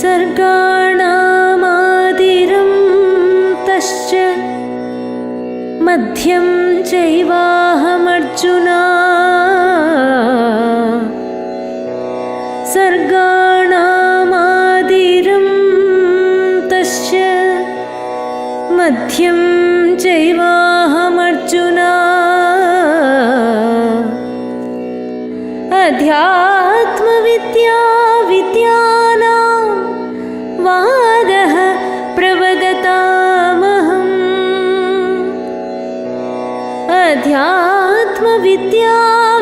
सर्गाणामादिरं तश्च मध्यं चैवाहमर्जुना 掉。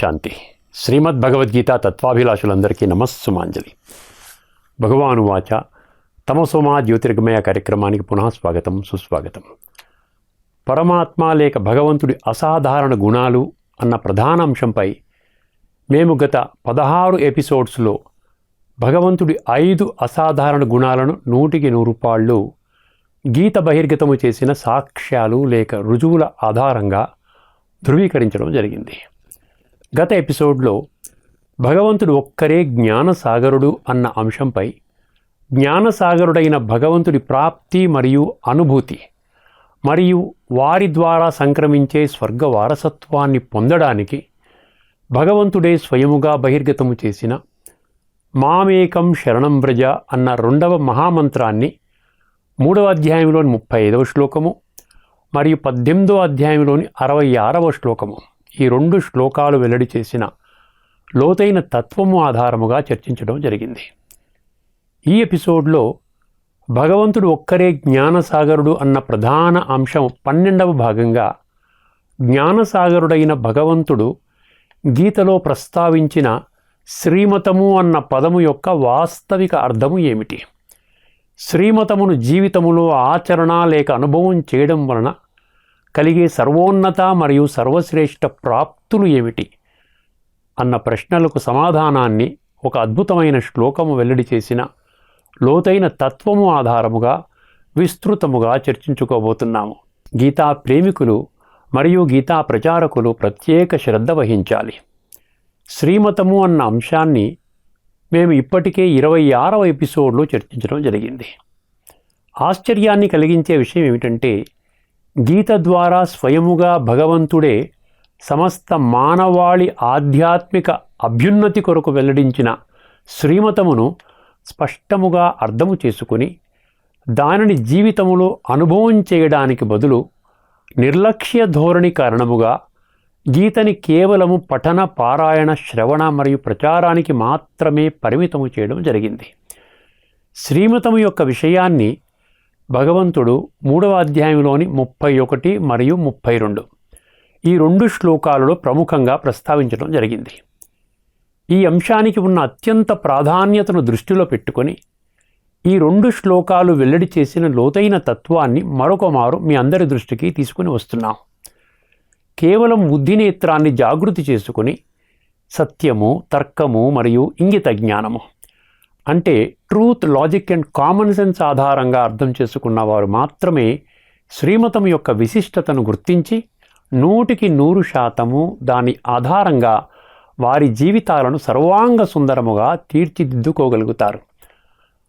శాంతి. శ్రీమద్ భగవద్గీత తత్వాభిలాషులందరికీ నమస్సుమాంజలి. భగవాను వాచ తమసోమా జ్యోతిర్గమయ కార్యక్రమానికి పునః స్వాగతం సుస్వాగతం. పరమాత్మ లేక భగవంతుడి అసాధారణ గుణాలు అన్న ప్రధాన అంశంపై మేము గత పదహారు ఎపిసోడ్స్లో భగవంతుడి ఐదు అసాధారణ గుణాలను నూటికి నూరు పాళ్ళు గీత బహిర్గతము చేసిన సాక్ష్యాలు లేక రుజువుల ఆధారంగా ధృవీకరించడం జరిగింది. గత ఎపిసోడ్లో భగవంతుడు ఒక్కరే జ్ఞానసాగరుడు అన్న అంశంపై జ్ఞానసాగరుడైన భగవంతుడి ప్రాప్తి మరియు అనుభూతి మరియు వారి ద్వారా సంక్రమించే స్వర్గ వారసత్వాన్ని పొందడానికి భగవంతుడే స్వయముగా బహిర్గతము చేసిన మామేకం శరణం వ్రజ అన్న రెండవ మహామంత్రాన్ని మూడవ అధ్యాయంలోని ముప్పై ఐదవ శ్లోకము మరియు పద్దెనిమిదో అధ్యాయంలోని అరవై ఆరవ శ్లోకము. ఈ రెండు శ్లోకాలు వెల్లడి చేసిన లోతైన తత్వము ఆధారముగా చర్చించడం జరిగింది. ఈ ఎపిసోడ్లో భగవంతుడు ఒక్కరే జ్ఞానసాగరుడు అన్న ప్రధాన అంశం పన్నెండవ భాగంగా జ్ఞానసాగరుడైన భగవంతుడు గీతలో ప్రస్తావించిన శ్రీమతము అన్న పదము యొక్క వాస్తవిక అర్థము ఏమిటి? శ్రీమతమును జీవితములో ఆచరణ లేక అనుభవం చేయడం వలన కలిగే సర్వోన్నత మరియు సర్వశ్రేష్ఠ ప్రాప్తులు ఏమిటి? అన్న ప్రశ్నలకు సమాధానాన్ని ఒక అద్భుతమైన శ్లోకము వెల్లడి చేసిన లోతైన తత్వము ఆధారముగా విస్తృతముగా చర్చించుకోబోతున్నాము. గీతా ప్రేమికులు మరియు గీతా ప్రచారకులు ప్రత్యేక శ్రద్ధ వహించాలి. శ్రీమతము అన్న అంశాన్ని మేము ఇప్పటికే ఇరవై ఆరవ ఎపిసోడ్లో చర్చించడం జరిగింది. ఆశ్చర్యాన్ని కలిగించే విషయం ఏమిటంటే గీత ద్వారా స్వయముగా భగవంతుడే సమస్త మానవాళి ఆధ్యాత్మిక అభ్యున్నతి కొరకు వెల్లడించిన శ్రీమతమును స్పష్టముగా అర్థము చేసుకుని దానిని జీవితములో అనుభవం చేయడానికి బదులు నిర్లక్ష్య ధోరణి కారణముగా గీతని కేవలము పఠన పారాయణ శ్రవణ మరియు ప్రచారానికి మాత్రమే పరిమితము చేయడం జరిగింది. శ్రీమతము యొక్క విషయాన్ని భగవంతుడు మూడవ అధ్యాయంలోని ముప్పై ఒకటి మరియు ముప్పై రెండు. ఈ రెండు శ్లోకాలలో ప్రముఖంగా ప్రస్తావించడం జరిగింది. ఈ అంశానికి ఉన్న అత్యంత ప్రాధాన్యతను దృష్టిలో పెట్టుకొని ఈ రెండు శ్లోకాలు వెల్లడి చేసిన లోతైన తత్వాన్ని మరొక మారు మీ అందరి దృష్టికి తీసుకుని వస్తున్నాం. కేవలం బుద్ధినేత్రాన్ని జాగృతి చేసుకుని సత్యము తర్కము మరియు ఇంగిత జ్ఞానము. అంటే truth logic and common sense ఆధారంగా అర్థం చేసుకున్న వారు మాత్రమే శ్రీమతం యొక్క విశిష్టతను గుర్తించి నూటికి నూరు శాతము దాని ఆధారంగా వారి జీవితాలను సర్వాంగ సుందరముగా తీర్చిదిద్దుకోగలుగుతారు.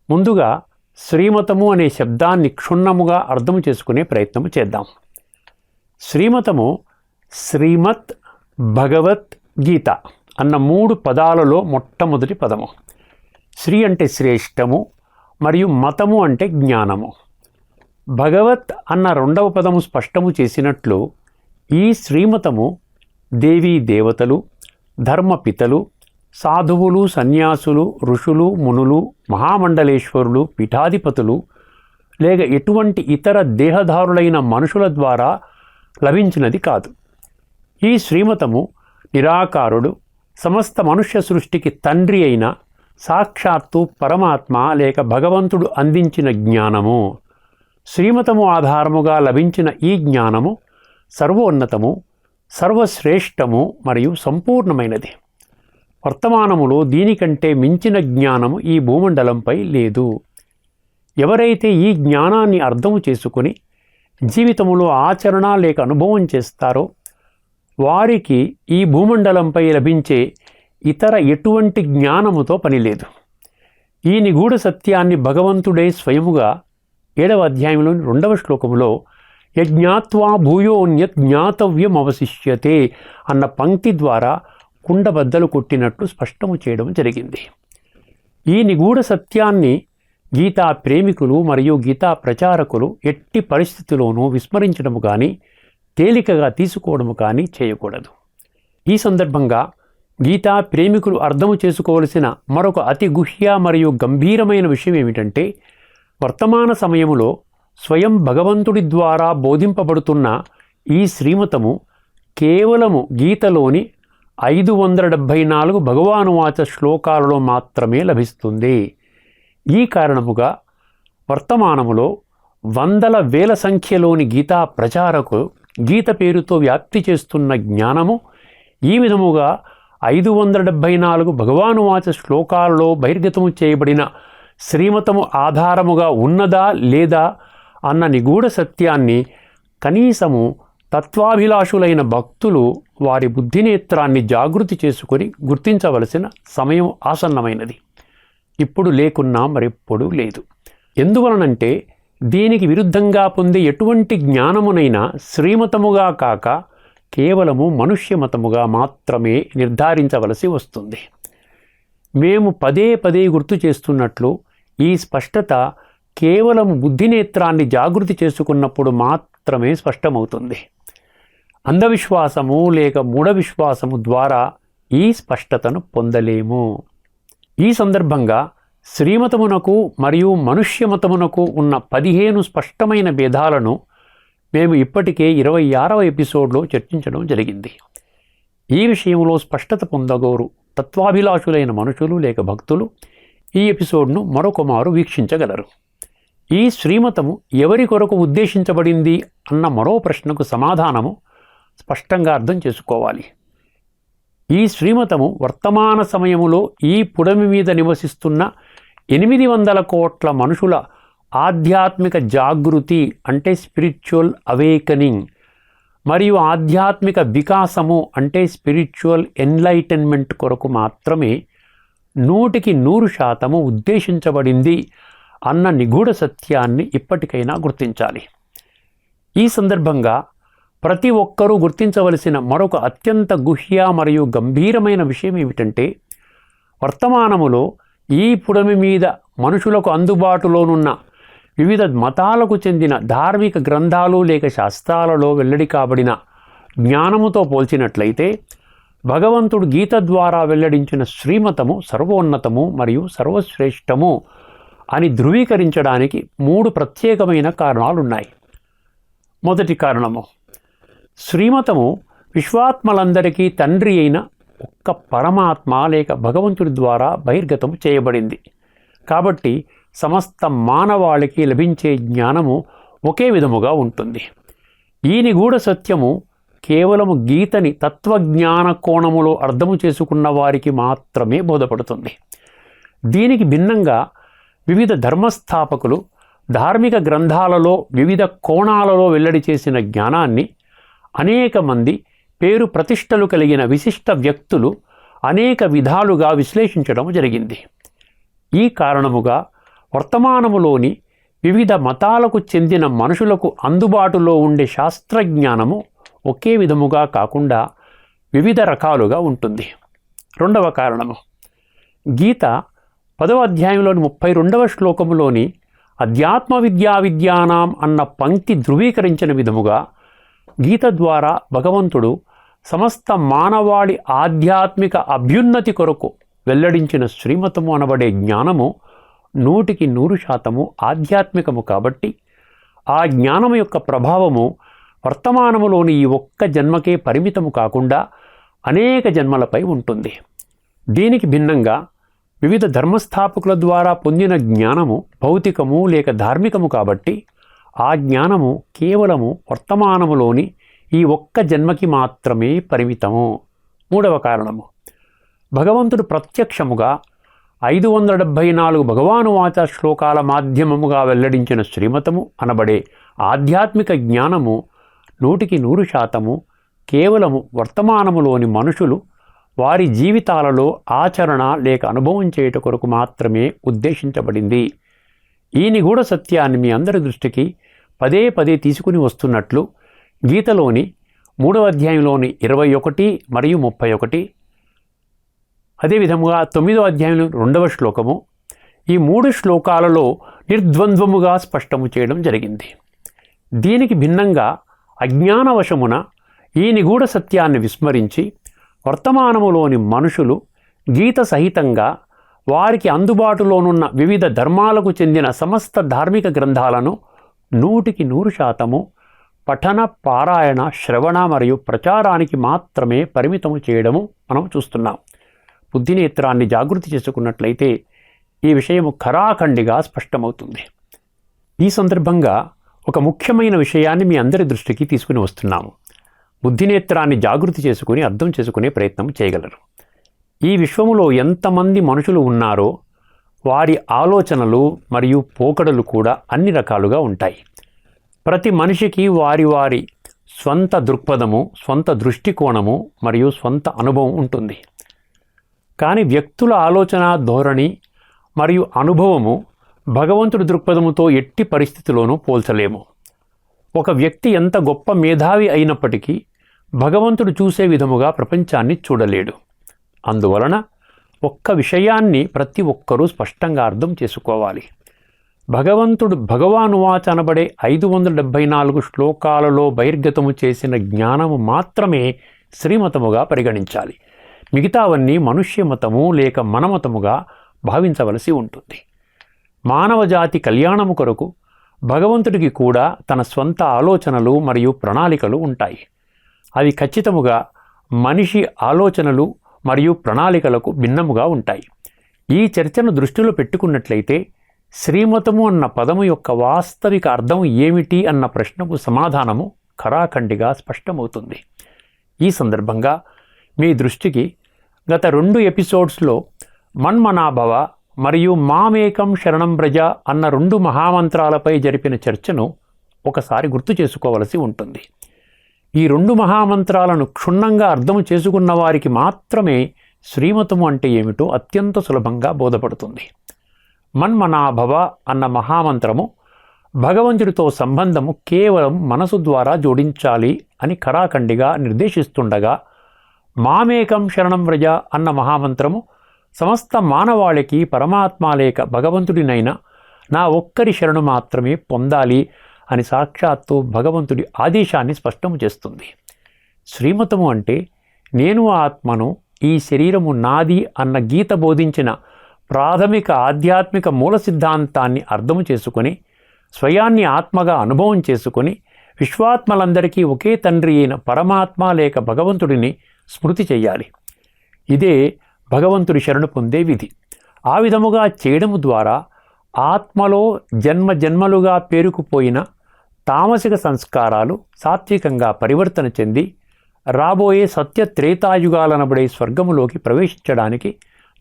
ముందుగా శ్రీమతము అనే శబ్దాన్ని క్షుణ్ణముగా అర్థం చేసుకునే ప్రయత్నం చేద్దాం. శ్రీమతము శ్రీమత్ భగవత్ గీత అన్న మూడు పదాలలో మొట్టమొదటి పదము. శ్రీ అంటే శ్రేష్టము మరియు మతము అంటే జ్ఞానము. భగవత్ అన్న రెండవ పదము స్పష్టము చేసినట్లు ఈ శ్రీమతము దేవీ దేవతలు ధర్మపితలు సాధువులు సన్యాసులు ఋషులు మునులు మహామండలేశ్వరులు పీఠాధిపతులు లేక ఎటువంటి ఇతర దేహదారులైన మనుషుల ద్వారా లభించినది కాదు. ఈ శ్రీమతము నిరాకారుడు సమస్త మనుష్య సృష్టికి తండ్రి అయిన సాక్షాత్తు పరమాత్మ లేక భగవంతుడు అందించిన జ్ఞానము. శ్రీమతము ఆధారముగా లభించిన ఈ జ్ఞానము సర్వోన్నతము సర్వశ్రేష్టము మరియు సంపూర్ణమైనది. వర్తమానములో దీనికంటే మించిన జ్ఞానము ఈ భూమండలంపై లేదు. ఎవరైతే ఈ జ్ఞానాన్ని అర్థము చేసుకుని జీవితములో ఆచరణ లేక అనుభవం చేస్తారో వారికి ఈ భూమండలంపై లభించే ఇతర ఎటువంటి జ్ఞానముతో పనిలేదు ఈ నిగూఢ సత్యాన్ని భగవంతుడే స్వయముగా ఏడవ అధ్యాయంలోని రెండవ శ్లోకములో యజ్ఞాత్వా భూయోన్యత్ జ్ఞాతవ్యం అవశిష్యతే అన్న పంక్తి ద్వారా కుండబద్దలు కొట్టినట్లు స్పష్టము చేయడం జరిగింది. ఈ నిగూఢ సత్యాన్ని గీతా ప్రేమికులు మరియు గీతా ప్రచారకులు ఎట్టి పరిస్థితిలోనూ విస్మరించడము కానీ తేలికగా తీసుకోవడము కానీ చేయకూడదు. ఈ సందర్భంగా గీత ప్రేమికులు అర్థం చేసుకోవలసిన మరొక అతి గుహ్య మరియు గంభీరమైన విషయం ఏమిటంటే వర్తమాన సమయములో స్వయం భగవంతుడి ద్వారా బోధింపబడుతున్న ఈ శ్రీమతము కేవలము గీతలోని ఐదు వందల డెబ్భై నాలుగు భగవానువాచ శ్లోకాలలో మాత్రమే లభిస్తుంది. ఈ కారణముగా వర్తమానములో వందల వేల సంఖ్యలోని గీతా ప్రచారకు గీత పేరుతో వ్యాప్తి చేస్తున్న జ్ఞానము ఈ విధముగా ఐదు వందల డెబ్భై నాలుగు భగవానువాచ శ్లోకాలలో బహిర్గతము చేయబడిన శ్రీమతము ఆధారముగా ఉన్నదా లేదా అన్న నిగూఢ సత్యాన్ని కనీసము తత్వాభిలాషులైన భక్తులు వారి బుద్ధినేత్రాన్ని జాగృతి చేసుకొని గుర్తించవలసిన సమయం ఆసన్నమైనది. ఇప్పుడు లేకున్నా మరెప్పుడు లేదు. ఎందువలనంటే దీనికి విరుద్ధంగా పొందే ఎటువంటి జ్ఞానమునైనా శ్రీమతముగా కాక కేవలము మనుష్యమతముగా మాత్రమే నిర్ధారించవలసి వస్తుంది. మేము పదే పదే గుర్తు చేస్తున్నట్లు ఈ స్పష్టత కేవలం బుద్ధినేత్రాన్ని జాగృతి చేసుకున్నప్పుడు మాత్రమే స్పష్టమవుతుంది. అంధవిశ్వాసము లేక మూఢ విశ్వాసము ద్వారా ఈ స్పష్టతను పొందలేము. ఈ సందర్భంగా శ్రీమతమునకు మరియు మనుష్యమతమునకు ఉన్న పదిహేను స్పష్టమైన భేదాలను మేము ఇప్పటికే ఇరవై ఆరవ ఎపిసోడ్లో చర్చించడం జరిగింది. ఈ విషయంలో స్పష్టత పొందగోరు తత్వాభిలాషులైన మనుషులు లేక భక్తులు ఈ ఎపిసోడ్ను మరొకమారు వీక్షించగలరు. ఈ శ్రీమతము ఎవరి కొరకు ఉద్దేశించబడింది అన్న మరో ప్రశ్నకు సమాధానము స్పష్టంగా అర్థం చేసుకోవాలి. ఈ శ్రీమతము వర్తమాన సమయములో ఈ పుడమి మీద నివసిస్తున్న ఎనిమిది వందల కోట్ల మనుషుల ఆధ్యాత్మిక జాగృతి అంటే స్పిరిచువల్ అవేకనింగ్ మరియు ఆధ్యాత్మిక వికాసము అంటే స్పిరిచువల్ ఎన్లైటన్మెంట్ కొరకు మాత్రమే నూటికి నూరు శాతము ఉద్దేశించబడింది అన్న నిగూఢ సత్యాన్ని ఇప్పటికైనా గుర్తించాలి. ఈ సందర్భంగా ప్రతి ఒక్కరూ గుర్తించవలసిన మరొక అత్యంత గుహ్య మరియు గంభీరమైన విషయం ఏమిటంటే వర్తమానములో ఈ పుడమి మీద మనుషులకు అందుబాటులోనున్న వివిధ మతాలకు చెందిన ధార్మిక గ్రంథాలు లేక శాస్త్రాలలో వెల్లడి కాబడిన జ్ఞానముతో పోల్చినట్లయితే భగవంతుడు గీత ద్వారా వెల్లడించిన శ్రీమతము సర్వోన్నతము మరియు సర్వశ్రేష్టము అని ధృవీకరించడానికి మూడు ప్రత్యేకమైన కారణాలున్నాయి. మొదటి కారణము శ్రీమతము విశ్వాత్మలందరికీ తండ్రి అయిన ఒక్క పరమాత్మ లేక భగవంతుడి ద్వారా బహిర్గతం చేయబడింది. కాబట్టి సమస్త మానవాళికి లభించే జ్ఞానము ఒకే విధముగా ఉంటుంది. ఈ నిగూఢ సత్యము కేవలము గీతని తత్వజ్ఞాన కోణములో అర్థము చేసుకున్న వారికి మాత్రమే బోధపడుతుంది. దీనికి భిన్నంగా వివిధ ధర్మస్థాపకులు ధార్మిక గ్రంథాలలో వివిధ కోణాలలో వెల్లడి చేసిన జ్ఞానాన్ని అనేక మంది పేరు ప్రతిష్టలు కలిగిన విశిష్ట వ్యక్తులు అనేక విధాలుగా విశ్లేషించడం జరిగింది. ఈ కారణముగా వర్తమానములోని వివిధ మతాలకు చెందిన మనుషులకు అందుబాటులో ఉండే శాస్త్రజ్ఞానము ఒకే విధముగా కాకుండా వివిధ రకాలుగా ఉంటుంది. రెండవ కారణము. గీత పదవ అధ్యాయంలోని ముప్పై రెండవ శ్లోకములోని అధ్యాత్మ విద్యా విద్యానాం అన్న పంక్తి ధృవీకరించిన విధముగా గీత ద్వారా భగవంతుడు సమస్త మానవాళి ఆధ్యాత్మిక అభ్యున్నతి కొరకు వెల్లడించిన శ్రీమతము అనబడే జ్ఞానము నూటికి నూరు శాతము ఆధ్యాత్మికము కాబట్టి ఆ జ్ఞానము యొక్క ప్రభావము వర్తమానములోని ఈ ఒక్క జన్మకే పరిమితము కాకుండా అనేక జన్మలపై ఉంటుంది. దీనికి భిన్నంగా వివిధ ధర్మస్థాపకుల ద్వారా పొందిన జ్ఞానము భౌతికము లేక ధార్మికము కాబట్టి ఆ జ్ఞానము కేవలము వర్తమానములోని ఈ ఒక్క జన్మకి మాత్రమే పరిమితము. మూడవ కారణము. భగవంతుడు ప్రత్యక్షముగా ఐదు వందల డెబ్భై నాలుగు భగవానువాచ శ్లోకాల మాధ్యమముగా వెల్లడించిన శ్రీమతము అనబడే ఆధ్యాత్మిక జ్ఞానము నూటికి నూరు శాతము కేవలము వర్తమానములోని మనుషులు వారి జీవితాలలో ఆచరణ లేక అనుభవం చేయుట కొరకు మాత్రమే ఉద్దేశించబడింది. ఈ నిగూఢ సత్యాన్ని మీ అందరి దృష్టికి పదే పదే తీసుకుని వస్తున్నట్లు గీతలోని మూడవ అధ్యాయంలోని ఇరవై ఒకటి మరియు ముప్పై ఒకటి అదేవిధముగా తొమ్మిదో అధ్యాయంలో రెండవ శ్లోకము ఈ మూడు శ్లోకాలలో నిర్ద్వంద్వముగా స్పష్టము చేయడం జరిగింది. దీనికి భిన్నంగా అజ్ఞానవశమున ఈ నిగూఢ సత్యాన్ని విస్మరించి వర్తమానములోని మనుషులు గీత సహితంగా వారికి అందుబాటులోనున్న వివిధ ధర్మాలకు చెందిన సమస్త ధార్మిక గ్రంథాలను నూటికి నూరు శాతము పఠన పారాయణ శ్రవణ మరియు ప్రచారానికి మాత్రమే పరిమితము చేయడము మనం చూస్తున్నాం. బుద్ధినేత్రాన్ని జాగృతి చేసుకున్నట్లయితే ఈ విషయము ఖరాఖండిగా స్పష్టమవుతుంది. ఈ సందర్భంగా ఒక ముఖ్యమైన విషయాన్ని మీ అందరి దృష్టికి తీసుకుని వస్తున్నాము. బుద్ధినేత్రాన్ని జాగృతి చేసుకుని అర్థం చేసుకునే ప్రయత్నం చేయగలరు. ఈ విశ్వములో ఎంతమంది మనుషులు ఉన్నారో వారి ఆలోచనలు మరియు పోకడలు కూడా అన్ని రకాలుగా ఉంటాయి. ప్రతి మనిషికి వారి వారి స్వంత దృక్పథము స్వంత దృష్టికోణము మరియు స్వంత అనుభవం ఉంటుంది. కానీ వ్యక్తుల ఆలోచన ధోరణి మరియు అనుభవము భగవంతుడి దృక్పథముతో ఎట్టి పరిస్థితిలోనూ పోల్చలేము. ఒక వ్యక్తి ఎంత గొప్ప మేధావి అయినప్పటికీ భగవంతుడు చూసే విధముగా ప్రపంచాన్ని చూడలేడు. అందువలన ఒక్క విషయాన్ని ప్రతి ఒక్కరూ స్పష్టంగా అర్థం చేసుకోవాలి. భగవంతుడు భగవానువాచ అనబడే ఐదు వందల డెబ్భై నాలుగు శ్లోకాలలో బహిర్గతము చేసిన జ్ఞానము మాత్రమే శ్రీమతముగా పరిగణించాలి. మిగతావన్నీ మనుష్యమతము లేక మనమతముగా భావించవలసి ఉంటుంది. మానవజాతి కళ్యాణము కొరకు భగవంతుడికి కూడా తన స్వంత ఆలోచనలు మరియు ప్రణాళికలు ఉంటాయి. అవి ఖచ్చితముగా మనిషి ఆలోచనలు మరియు ప్రణాళికలకు భిన్నముగా ఉంటాయి. ఈ చర్చను దృష్టిలో పెట్టుకున్నట్లయితే శ్రీమతము అన్న పదము యొక్క వాస్తవిక అర్థం ఏమిటి అన్న ప్రశ్నకు సమాధానము ఖరాఖండిగా స్పష్టమవుతుంది. ఈ సందర్భంగా మీ దృష్టికి గత రెండు ఎపిసోడ్స్లో మన్మనాభవ మరియు మామేకం శరణం ప్రజ అన్న రెండు మహామంత్రాలపై జరిపిన చర్చను ఒకసారి గుర్తు చేసుకోవలసి ఉంటుంది. ఈ రెండు మహామంత్రాలను క్షుణ్ణంగా అర్థం చేసుకున్న వారికి మాత్రమే శ్రీమతము అంటే ఏమిటో అత్యంత సులభంగా బోధపడుతుంది. మన్మనాభవ అన్న మహామంత్రము భగవంతుడితో సంబంధము కేవలం మనసు ద్వారా జోడించాలి అని కరాఖండిగా నిర్దేశిస్తుండగా మామేకం శరణం వ్రజ అన్న మహామంత్రము సమస్త మానవాళికి పరమాత్మ లేక భగవంతుడినైనా నా ఒక్కరి శరణు మాత్రమే పొందాలి అని సాక్షాత్తు భగవంతుడి ఆదేశాన్ని స్పష్టం చేస్తుంది. శ్రీమతము అంటే నేను ఆత్మను ఈ శరీరము నాది అన్న గీత బోధించిన ప్రాథమిక ఆధ్యాత్మిక మూల సిద్ధాంతాన్ని అర్థము చేసుకొని స్వయాన్ని ఆత్మగా అనుభవం చేసుకొని విశ్వాత్మలందరికీ ఒకే తండ్రి అయిన పరమాత్మ లేక భగవంతుడిని స్మృతి చెయ్యాలి. ఇదే భగవంతుడి శరణు పొందే విధి. ఆ విధముగా చేయడము ద్వారా ఆత్మలో జన్మ జన్మలుగా పేరుకుపోయిన తామసిక సంస్కారాలు సాత్వికంగా పరివర్తన చెంది రాబోయే సత్య త్రేతాయుగాలనబడే స్వర్గములోకి ప్రవేశించడానికి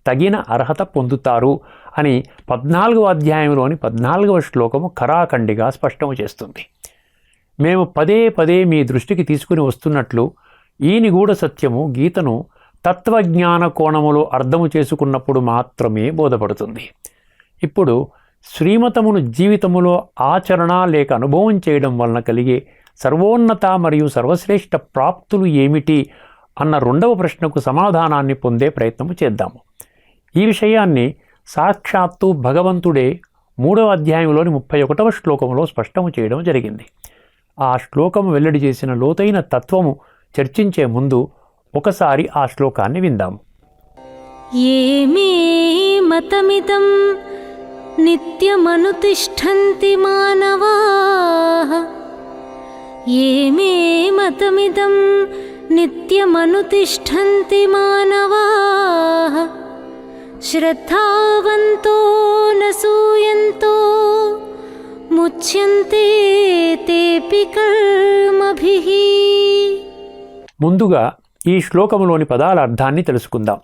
తగిన అర్హత పొందుతారు అని పద్నాలుగవ అధ్యాయంలోని పద్నాలుగవ శ్లోకము ఖరాఖండిగా స్పష్టం చేస్తుంది. మేము పదే పదే మీ దృష్టికి తీసుకుని వస్తున్నట్లు ఈ నిగూఢ సత్యము గీతను తత్వజ్ఞాన కోణములో అర్థము చేసుకున్నప్పుడు మాత్రమే బోధపడుతుంది. ఇప్పుడు శ్రీమతమును జీవితములో ఆచరణ లేక అనుభవం చేయడం వలన కలిగే సర్వోన్నత మరియు సర్వశ్రేష్ఠ ప్రాప్తులు ఏమిటి అన్న రెండవ ప్రశ్నకు సమాధానాన్ని పొందే ప్రయత్నము చేద్దాము. ఈ విషయాన్ని సాక్షాత్తు భగవంతుడే మూడవ అధ్యాయంలోని ముప్పై ఒకటవ శ్లోకంలో స్పష్టము చేయడం జరిగింది. ఆ శ్లోకము వెల్లడి చేసిన లోతైన తత్వము చర్చించే ముందు ఒకసారి ఆ శ్లోకాన్ని విందాం. ఏమే మతమిదం నిత్యమనుతిష్టంతి మానవా? ఏమే మతమిదం నిత్యమనుతిష్టంతి మానవా? శ్రద్ధావంతో నూయంతో ముచ్యంతే తేపి కర్మభిహీ ముందుగా ఈ శ్లోకములోని పదాల అర్థాన్ని తెలుసుకుందాం.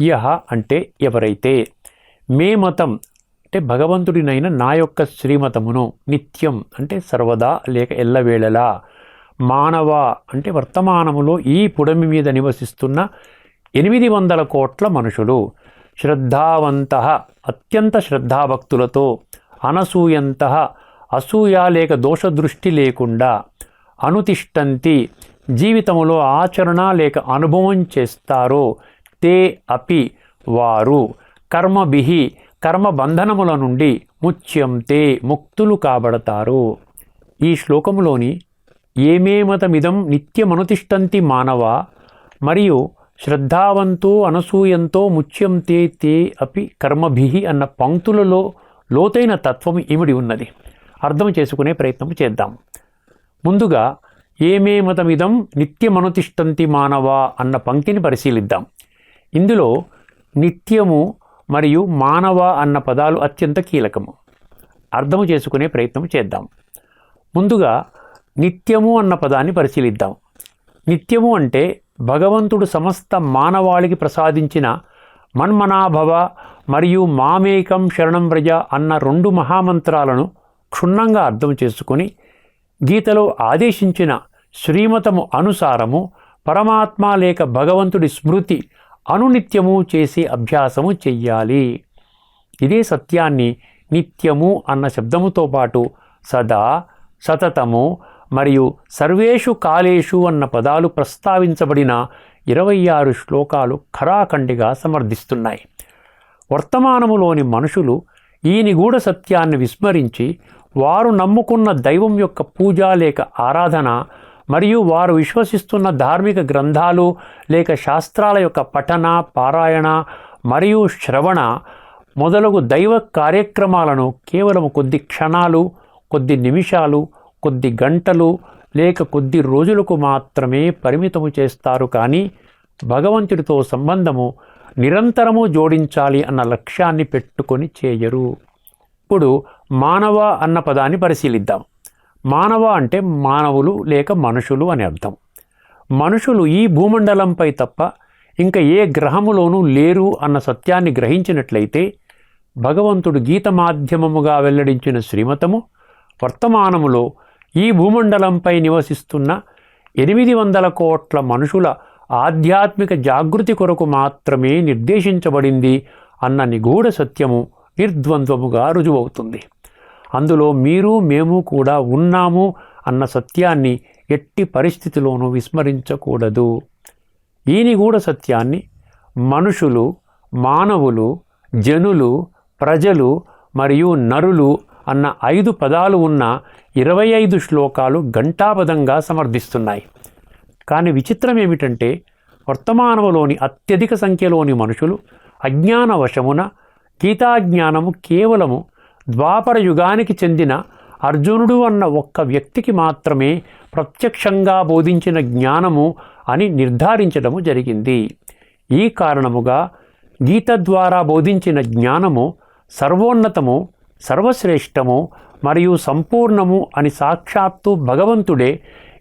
యహ అంటే ఎవరైతే మే మతం అంటే భగవంతుడినైన నా యొక్క శ్రీమతమును నిత్యం అంటే సర్వదా లేక ఎల్లవేళలా మానవ అంటే వర్తమానములో ఈ పుడమి మీద నివసిస్తున్న ఎనిమిది వందల కోట్ల మనుషులు శ్రద్ధావంత అత్యంత శ్రద్ధాభక్తులతో అనసూయంత అసూయ లేక దోషదృష్టి లేకుండా అనుతిష్టంతి జీవితములో ఆచరణ లేక అనుభవం చేస్తారో తే అపి వారు. కర్మభిహి కర్మ బంధనముల నుండి ముచ్యంతే ముక్తులు కాబడతారు. ఈ శ్లోకములోని ఏమేమతమిదం నిత్యమనుతిష్టంతి మానవ మరియు శ్రద్ధావంతో అనసూయంతో ముచ్యంతే తే అపి కర్మభిహి అన్న పంక్తులలో లోతైన తత్వం ఇమిడి ఉన్నది. అర్థం చేసుకునే ప్రయత్నం చేద్దాం. ముందుగా ఏమే మతమిదం నిత్యమనుతిష్టంతి మానవ అన్న పంక్తిని పరిశీలిద్దాం. ఇందులో నిత్యము మరియు మానవ అన్న పదాలు అత్యంత కీలకము. అర్థము చేసుకునే ప్రయత్నం చేద్దాం. ముందుగా నిత్యము అన్న పదాన్ని పరిశీలిద్దాం. నిత్యము అంటే భగవంతుడు సమస్త మానవాళికి ప్రసాదించిన మన్మనాభవ మరియు మామేకం శరణం ప్రజ అన్న రెండు మహామంత్రాలను క్షుణ్ణంగా అర్థం చేసుకుని గీతలో ఆదేశించిన శ్రీమతము అనుసారము పరమాత్మ లేక భగవంతుడి స్మృతి అనునిత్యము చేసే అభ్యాసము చెయ్యాలి. ఇదే సత్యాన్ని నిత్యము అన్న శబ్దముతో పాటు సదా సతతము మరియు సర్వేషు కాలేషు అన్న పదాలు ప్రస్తావించబడిన ఇరవై ఆరు శ్లోకాలు ఖరాఖండిగా సమర్థిస్తున్నాయి. వర్తమానములోని మనుషులు ఈ నిగూఢ సత్యాన్ని విస్మరించి వారు నమ్ముకున్న దైవం యొక్క పూజ లేక ఆరాధన మరియు వారు విశ్వసిస్తున్న ధార్మిక గ్రంథాలు లేక శాస్త్రాల యొక్క పఠన పారాయణ మరియు శ్రవణ మొదలగు దైవ కార్యక్రమాలను కేవలం కొద్ది క్షణాలు కొద్ది నిమిషాలు కొద్ది గంటలు లేక కొద్ది రోజులకు మాత్రమే పరిమితము చేస్తారు. కానీ భగవంతుడితో సంబంధము నిరంతరము జోడించాలి అన్న లక్ష్యాన్ని పెట్టుకొని చేయరు. ఇప్పుడు మానవ అన్న పదాన్ని పరిశీలిద్దాం. మానవ అంటే మానవులు లేక మనుషులు అని అర్థం. మనుషులు ఈ భూమండలంపై తప్ప ఇంకా ఏ గ్రహములోనూ లేరు అన్న సత్యాన్ని గ్రహించినట్లయితే భగవంతుడు గీత మాధ్యమముగా వెల్లడించిన శ్రీమతము వర్తమానములో ఈ భూమండలంపై నివసిస్తున్న ఎనిమిది వందల కోట్ల మనుషుల ఆధ్యాత్మిక జాగృతి కొరకు మాత్రమే నిర్దేశించబడింది అన్న నిగూఢ సత్యము నిర్ద్వంద్వముగా రుజువవుతుంది. అందులో మీరు మేము కూడా ఉన్నాము అన్న సత్యాన్ని ఎట్టి పరిస్థితిలోనూ విస్మరించకూడదు. ఈ నిగూఢ సత్యాన్ని మనుషులు మానవులు జనులు ప్రజలు మరియు నరులు అన్న ఐదు పదాలు ఉన్న ఇరవై ఐదు శ్లోకాలు ఘంటాపదంగా సమర్థిస్తున్నాయి. కానీ విచిత్రం ఏమిటంటే వర్తమానములోని అత్యధిక సంఖ్యలోని మనుషులు అజ్ఞాన వశమున గీతాజ్ఞానము కేవలము ద్వాపర యుగానికి చెందిన అర్జునుడు అన్న ఒక్క వ్యక్తికి మాత్రమే ప్రత్యక్షంగా బోధించిన జ్ఞానము అని నిర్ధారించడము జరిగింది. ఈ కారణముగా గీత ద్వారా బోధించిన జ్ఞానము సర్వోన్నతము సర్వశ్రేష్టము మరియు సంపూర్ణము అని సాక్షాత్తు భగవంతుడే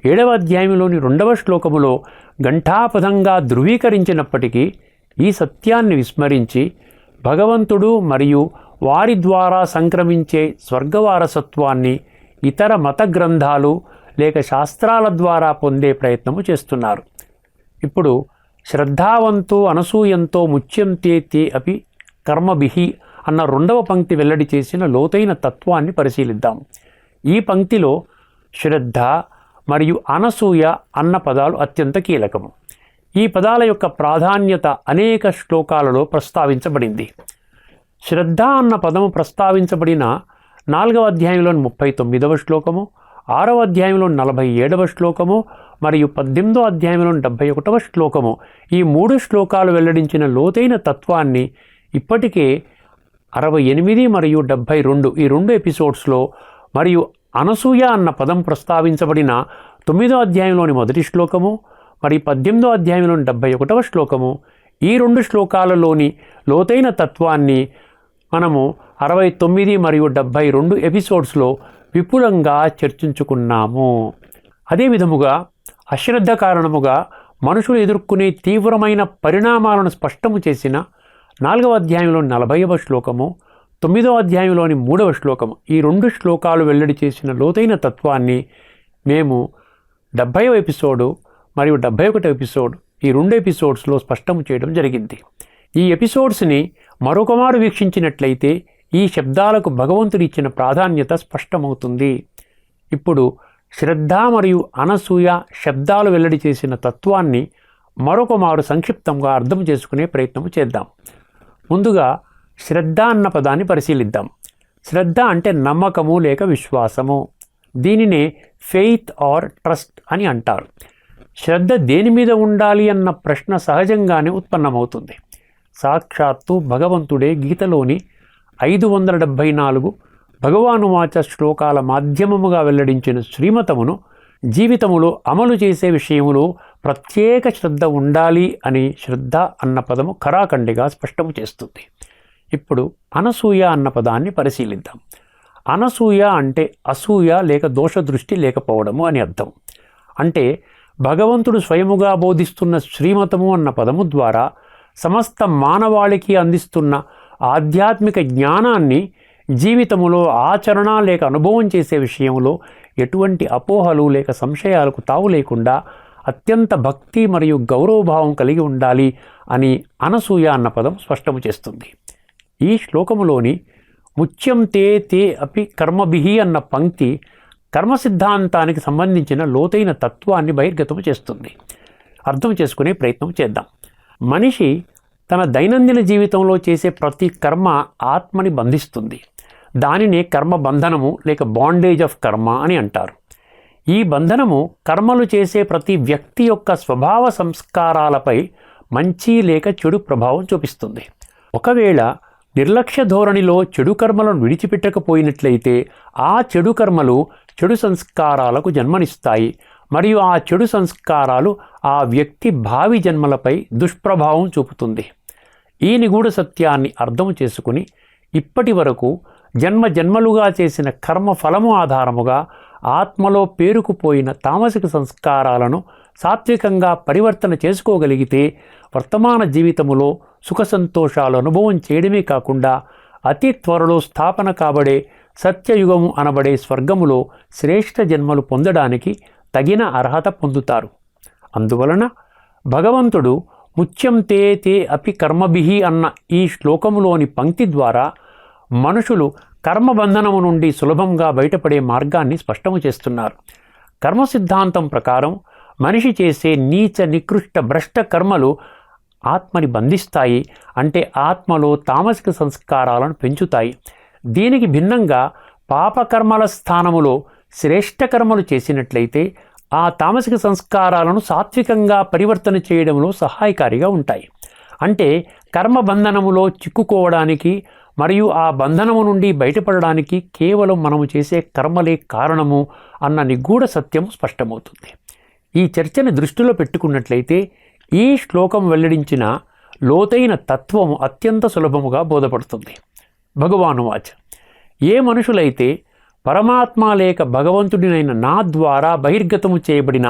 ఏడవ అధ్యాయంలోని రెండవ శ్లోకములో ఘంటాపథంగా ధృవీకరించినప్పటికీ ఈ సత్యాన్ని విస్మరించి భగవంతుడు మరియు వారి ద్వారా సంక్రమించే స్వర్గవారసత్వాన్ని ఇతర మత గ్రంథాలు లేక శాస్త్రాల ద్వారా పొందే ప్రయత్నము చేస్తున్నారు. ఇప్పుడు శ్రద్ధావంతో అనసూయంతో ముచ్యంతేతే అపి కర్మభిహి అన్న రెండవ పంక్తి వెల్లడి చేసిన లోతైన తత్వాన్ని పరిశీలిద్దాం. ఈ పంక్తిలో శ్రద్ధ మరియు అనసూయ అన్న పదాలు అత్యంత కీలకము. ఈ పదాల యొక్క ప్రాధాన్యత అనేక శ్లోకాలలో ప్రస్తావించబడింది. శ్రద్ధ అన్న పదము ప్రస్తావించబడిన నాలుగవ అధ్యాయంలోని ముప్పై తొమ్మిదవ శ్లోకము ఆరవ అధ్యాయంలో నలభై ఏడవ శ్లోకము మరియు పద్దెనిమిదో అధ్యాయంలోని డెబ్భై ఒకటవ శ్లోకము. ఈ మూడు శ్లోకాలు వెల్లడించిన లోతైన తత్వాన్ని ఇప్పటికే అరవై ఎనిమిది మరియు డెబ్భై రెండు ఈ రెండు ఎపిసోడ్స్లో మరియు అనసూయ అన్న పదం ప్రస్తావించబడిన తొమ్మిదో అధ్యాయంలోని మొదటి శ్లోకము మరి పద్దెనిమిదో అధ్యాయంలోని డెబ్భై ఒకటవ శ్లోకము. ఈ రెండు శ్లోకాలలోని లోతైన తత్వాన్ని మనము అరవై తొమ్మిది మరియు డెబ్భై రెండు ఎపిసోడ్స్లో విపులంగా చర్చించుకున్నాము. అదే విధముగా అశ్రద్ధ కారణముగా మనుషులు ఎదుర్కొనే తీవ్రమైన పరిణామాలను స్పష్టము చేసిన నాలుగవ అధ్యాయంలోని నలభైవ శ్లోకము తొమ్మిదవ అధ్యాయంలోని మూడవ శ్లోకము. ఈ రెండు శ్లోకాలు వెల్లడి చేసిన లోతైన తత్వాన్ని మేము డెబ్భైవ ఎపిసోడు మరియు డెబ్బై ఒకటి ఎపిసోడ్ ఈ రెండు ఎపిసోడ్స్లో స్పష్టం చేయడం జరిగింది. ఈ ఎపిసోడ్స్ని మరొకమారు వీక్షించినట్లయితే ఈ శబ్దాలకు భగవంతుడు ఇచ్చిన ప్రాధాన్యత స్పష్టమవుతుంది. ఇప్పుడు శ్రద్ధ మరియు అనసూయ శబ్దాలు వెల్లడి చేసిన తత్వాన్ని మరొకమారు సంక్షిప్తంగా అర్థం చేసుకునే ప్రయత్నం చేద్దాం. ముందుగా శ్రద్ధ అన్న పదాన్ని పరిశీలిద్దాం. శ్రద్ధ అంటే నమ్మకము లేక విశ్వాసము. దీనినే ఫెయిత్ ఆర్ ట్రస్ట్ అని అంటారు. శ్రద్ధ దేని మీద ఉండాలి అన్న ప్రశ్న సహజంగానే ఉత్పన్నమవుతుంది. సాక్షాత్తు భగవంతుడే గీతలోని ఐదు వందల డెబ్భై నాలుగు భగవానువాచ శ్లోకాల మాధ్యమముగా వెల్లడించిన శ్రీమతమును జీవితములో అమలు చేసే విషయములో ప్రత్యేక శ్రద్ధ ఉండాలి అని శ్రద్ధ అన్న పదము ఖరాఖండిగా స్పష్టము చేస్తుంది. ఇప్పుడు అనసూయ అన్న పదాన్ని పరిశీలిద్దాం. అనసూయ అంటే అసూయ లేక దోషదృష్టి లేకపోవడము అని అర్థం. అంటే భగవంతుడు స్వయముగా బోధిస్తున్న శ్రీమతము అన్న పదము ద్వారా సమస్త మానవాళికి అందిస్తున్న ఆధ్యాత్మిక జ్ఞానాన్ని జీవితములో ఆచరణ లేక అనుభవం చేసే విషయంలో ఎటువంటి అపోహలు లేక సంశయాలకు తావు లేకుండా అత్యంత భక్తి మరియు గౌరవభావం కలిగి ఉండాలి అని అనసూయ అన్న పదం స్పష్టము చేస్తుంది. ఈ శ్లోకములోని ముత్యం తే తే అపి కర్మభిహి అన్న పంక్తి కర్మ సిద్ధాంతానికి సంబంధించిన లోతైన తత్వాన్ని బహిర్గతం చేస్తుంది. అర్థం చేసుకునే ప్రయత్నం చేద్దాం. మనిషి తన దైనందిన జీవితంలో చేసే ప్రతి కర్మ ఆత్మని బంధిస్తుంది. దానినే కర్మ బంధనము లేక బాండేజ్ ఆఫ్ కర్మ అని అంటారు. ఈ బంధనము కర్మలు చేసే ప్రతి వ్యక్తి యొక్క స్వభావ సంస్కారాలపై మంచి లేక చెడు ప్రభావం చూపిస్తుంది. ఒకవేళ నిర్లక్ష్య ధోరణిలో చెడు కర్మలను విడిచిపెట్టకపోయినట్లయితే ఆ చెడు కర్మలు చెడు సంస్కారాలకు జన్మనిస్తాయి. మరియు ఆ చెడు సంస్కారాలు ఆ వ్యక్తి భావి జన్మలపై దుష్ప్రభావం చూపుతుంది. ఈ నిగూఢ సత్యాన్ని అర్థం చేసుకుని ఇప్పటి వరకు జన్మ జన్మలుగా చేసిన కర్మ ఫలము ఆధారముగా ఆత్మలో పేరుకుపోయిన తామసిక సంస్కారాలను సాత్వికంగా పరివర్తన చేసుకోగలిగితే వర్తమాన జీవితములో సుఖ సంతోషాలు అనుభవం చేయడమే కాకుండా అతి త్వరలో స్థాపన కాబడే సత్యయుగము అనబడే స్వర్గములో శ్రేష్ఠ జన్మలు పొందడానికి తగిన అర్హత పొందుతారు. అందువలన భగవంతుడు ముత్యం తే తే అపి కర్మభిహి అన్న ఈ శ్లోకములోని పంక్తి ద్వారా మనుషులు కర్మబంధనము నుండి సులభంగా బయటపడే మార్గాన్ని స్పష్టము చేస్తున్నారు. కర్మ సిద్ధాంతం ప్రకారం మనిషి చేసే నీచ నికృష్ట భ్రష్ట కర్మలు ఆత్మని బంధిస్తాయి అంటే ఆత్మలో తామసిక సంస్కారాలను పెంచుతాయి. దీనికి భిన్నంగా పాపకర్మల స్థానములో శ్రేష్ఠ కర్మలు చేసినట్లయితే ఆ తామసిక సంస్కారాలను సాత్వికంగా పరివర్తన చేయడంలో సహాయకారిగా ఉంటాయి. అంటే కర్మ బంధనములో చిక్కుకోవడానికి మరియు ఆ బంధనము నుండి బయటపడడానికి కేవలం మనము చేసే కర్మలే కారణము అన్న నిగూఢ సత్యం స్పష్టమవుతుంది. ఈ చర్చని దృష్టిలో పెట్టుకున్నట్లయితే ఈ శ్లోకం వెల్లడించిన లోతైన తత్వము అత్యంత సులభముగా బోధపడుతుంది. భగవాను వాచ. ఏ మనుషులైతే పరమాత్మ లేక భగవంతుడినైన నా ద్వారా బహిర్గతము చేయబడిన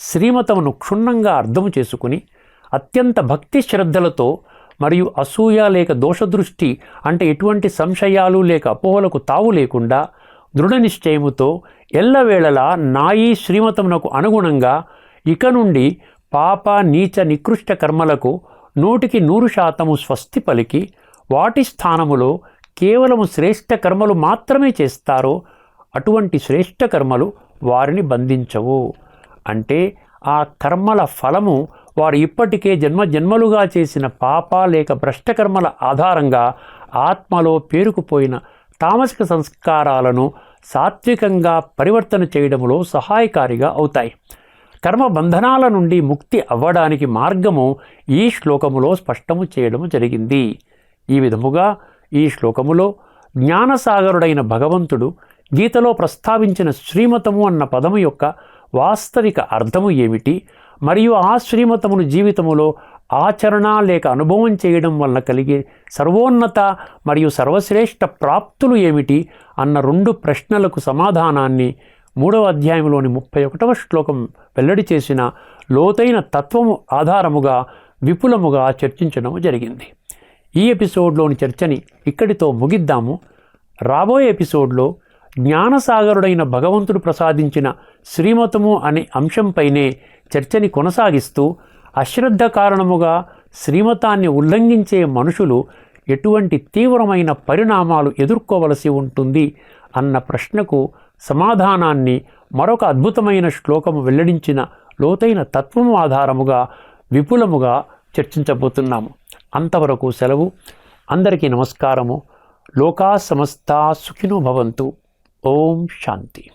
శ్రీమతమును క్షుణ్ణంగా అర్థము చేసుకుని అత్యంత భక్తి శ్రద్ధలతో మరియు అసూయ లేక దోషదృష్టి అంటే ఎటువంటి సంశయాలు లేక అపోహలకు తావు లేకుండా దృఢ నిశ్చయముతో ఎల్లవేళలా నాయీ శ్రీమతమునకు అనుగుణంగా ఇక నుండి పాప నీచ నికృష్ట కర్మలకు నూటికి నూరు శాతము స్వస్తి పలికి వాటి స్థానములో కేవలము శ్రేష్ఠ కర్మలు మాత్రమే చేస్తారో అటువంటి శ్రేష్ఠ కర్మలు వారిని బంధించవు. అంటే ఆ కర్మల ఫలము వారు ఇప్పటికే జన్మ జన్మలుగా చేసిన పాప లేక భ్రష్ట కర్మల ఆధారంగా ఆత్మలో పేరుకుపోయిన తామసిక సంస్కారాలను సాత్వికంగా పరివర్తన చేయడంలో సహాయకారిగా అవుతాయి. కర్మ బంధనాల నుండి ముక్తి అవ్వడానికి మార్గము ఈ శ్లోకములో స్పష్టము చేయడం జరిగింది. ఈ విధముగా ఈ శ్లోకములో జ్ఞానసాగరుడైన భగవంతుడు గీతలో ప్రస్తావించిన శ్రీమతము అన్న పదము యొక్క వాస్తవిక అర్థము ఏమిటి? మరియు ఆ శ్రీమతమును జీవితములో ఆచరణ లేక అనుభవం చేయడం వలన కలిగే సర్వోన్నత మరియు సర్వశ్రేష్ఠ ప్రాప్తులు ఏమిటి? అన్న రెండు ప్రశ్నలకు సమాధానాన్ని మూడవ అధ్యాయంలోని ముప్పై ఒకటవ శ్లోకం వెల్లడి చేసిన లోతైన తత్వము ఆధారముగా విపులముగా చర్చించడం జరిగింది. ఈ ఎపిసోడ్లోని చర్చని ఇక్కడితో ముగిద్దాము. రాబోయే ఎపిసోడ్లో జ్ఞానసాగరుడైన భగవంతుడు ప్రసాదించిన శ్రీమతము అనే అంశంపైనే చర్చని కొనసాగిస్తూ అశ్రద్ధ కారణముగా శ్రీమతాన్ని ఉల్లంఘించే మనుషులు ఎటువంటి తీవ్రమైన పరిణామాలు ఎదుర్కోవలసి ఉంటుంది అన్న ప్రశ్నకు సమాధానాన్ని మరొక అద్భుతమైన శ్లోకము వెల్లడించిన లోతైన తత్వము ఆధారముగా విపులముగా చర్చించబోతున్నాము. అంతవరకు సెలవు. అందరికీ నమస్కారము. లోకా సమస్తా సుఖినో భవంతు. ఓం శాంతి.